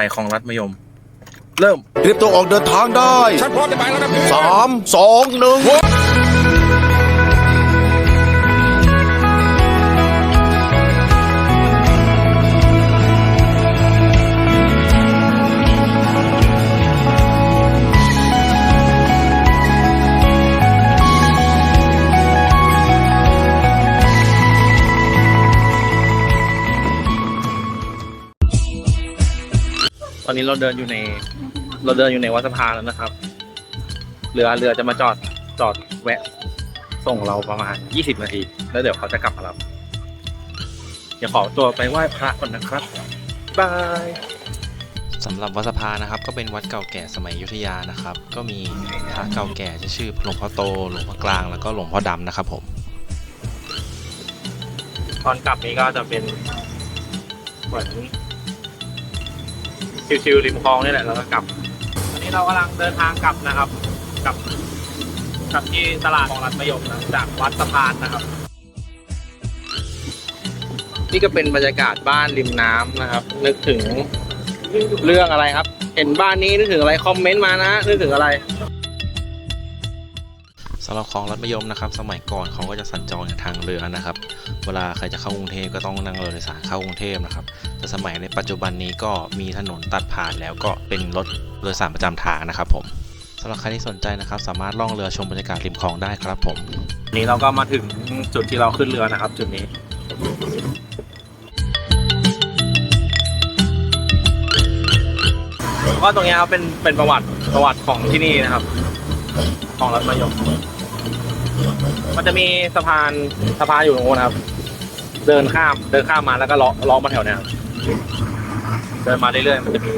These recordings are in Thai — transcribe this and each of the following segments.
ไปคลองรัดมะยม เริ่ม เตรียมตัวออกเดินทางได้ฉันพร้อมจะไปแล้วนะพี่ สามสองหนึ่ง อนนี้เราเดินอยู่ใน เราเดินอยู่ในวัดสะพานแล้วนะครับ เรือเรือจะมาจอดจอดแวะ ส่งเราประมาณ 20 นาที แล้วเดี๋ยวเขาจะกลับมารับเดี๋ยวขอตัวไปไหว้พระก่อนนะครับบายสำหรับวัดสะพานนะครับ ก็เป็นวัดเก่าแก่สมัยอยุธยานะครับ ก็มีพระเก่าแก่ที่ชื่อหลวงพ่อโตหลวงพ่อกลางแล้วก็หลวงพ่อดำนะครับผมตอนกลับนี้ก็จะเป็นเหมือน ชิวๆริมคลองนี่แหละแล้วก็กลับตอนนี้เรากำลังเดินทางกลับนะครับกลับกลับที่ตลาดของรัฐมะยมนะจากวัดสะพานนะครับ นี่ก็เป็นบรรยากาศบ้านริมน้ำนะครับ นึกถึงเรื่องอะไรครับ เห็นบ้านนี้นึกถึงอะไรคอมเมนต์มานะนึกถึงอะไร สำหรับคลองรัฐมยมนะครับ สมัยก่อนเขาก็จะสัญจรทางเรือนะครับ เวลาใครจะเข้ากรุงเทพก็ต้องนั่งเรือโดยสารเข้ากรุงเทพนะครับ แต่สมัยในปัจจุบันนี้ก็มีถนนตัดผ่านแล้วก็เป็นรถโดยสารประจำทางนะครับผมสำหรับใครที่สนใจนะครับ สามารถล่องเรือชมบรรยากาศริมคลองได้ครับผมนี้เราก็มาถึงจุดที่เราขึ้นเรือนะครับ จุดนี้ก็ตรงนี้ครับเป็นเป็นประวัติประวัติของที่นี่นะครับ ของรัฐมยม มันจะมีสะพานสะพานอยู่ตรงนู้นครับ เดินข้ามเดินข้ามมาแล้วก็ล้อล้อมาแถวเนี้ยครับเดินมาเรื่อยๆมันจะมี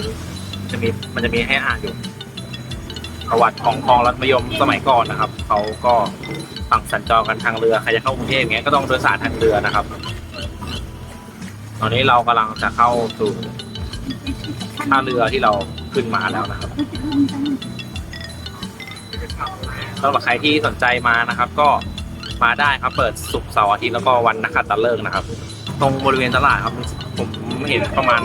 จะมีมันจะมีให้อ่านอยู่ ประวัติของคลองรัฐมะยมสมัยก่อนนะครับเขาก็ฝั่งสัญจรกันทางเรือใครจะเข้ากรุงเทพอย่างเงี้ยก็ต้องโดยสารทางเรือนะครับ ตอนนี้เรากำลังจะเข้าสู่ท่าเรือที่เราขึ้นมาแล้วนะครับ สำหรับใครที่สนใจมานะครับ ก็มาได้ครับ เปิดศุกร์เสาร์อาทิตย์แล้วก็วันนักขัตฤกษ์นะครับ ตรงบริเวณตลาดครับ ผมเห็นประมาณ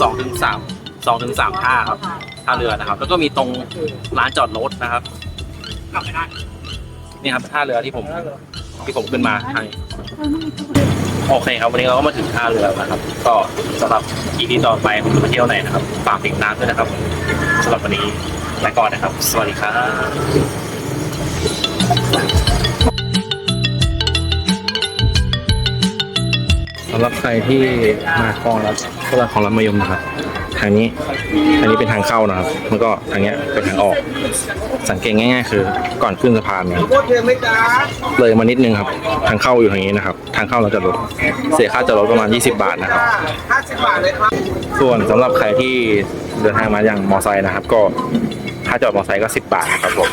สองถึงสามสองถึงสามท่าครับท่าเรือนะครับ แล้วก็มีตรงร้านจอดรถนะครับนี่ครับท่าเรือที่ผมที่ผมขึ้นมาให้โอเคครับวันนี้เราก็มาถึงท่าเรือแล้วนะครับ ก็สำหรับทีที่ต่อไปผมจะมาเที่ยวไหนนะครับฝากติดตามด้วยนะครับ สำหรับวันนี้ไปก่อนนะครับ สวัสดีครับสำหรับใครที่มาคลองรัฐตลาดคลองรัฐมะยมนะครับ ทางนี้ทางนี้เป็นทางเข้านะครับแล้วก็ทางเนี้ยเป็นทางออก สังเกตง่าย ๆ คือ ก่อนขึ้นสะพานเนี่ยเลยมานิดนึงครับ ทางเข้าอยู่ทางนี้นะครับ ทางเข้าเราจะลดเสียค่าจอดรถประมาณ 20 บาทนะครับ ส่วนสำหรับใครที่เดินทางมาอย่างมอไซค์นะครับ ก็ค่าจอดมอไซค์ก็ 10 บาทนะครับผม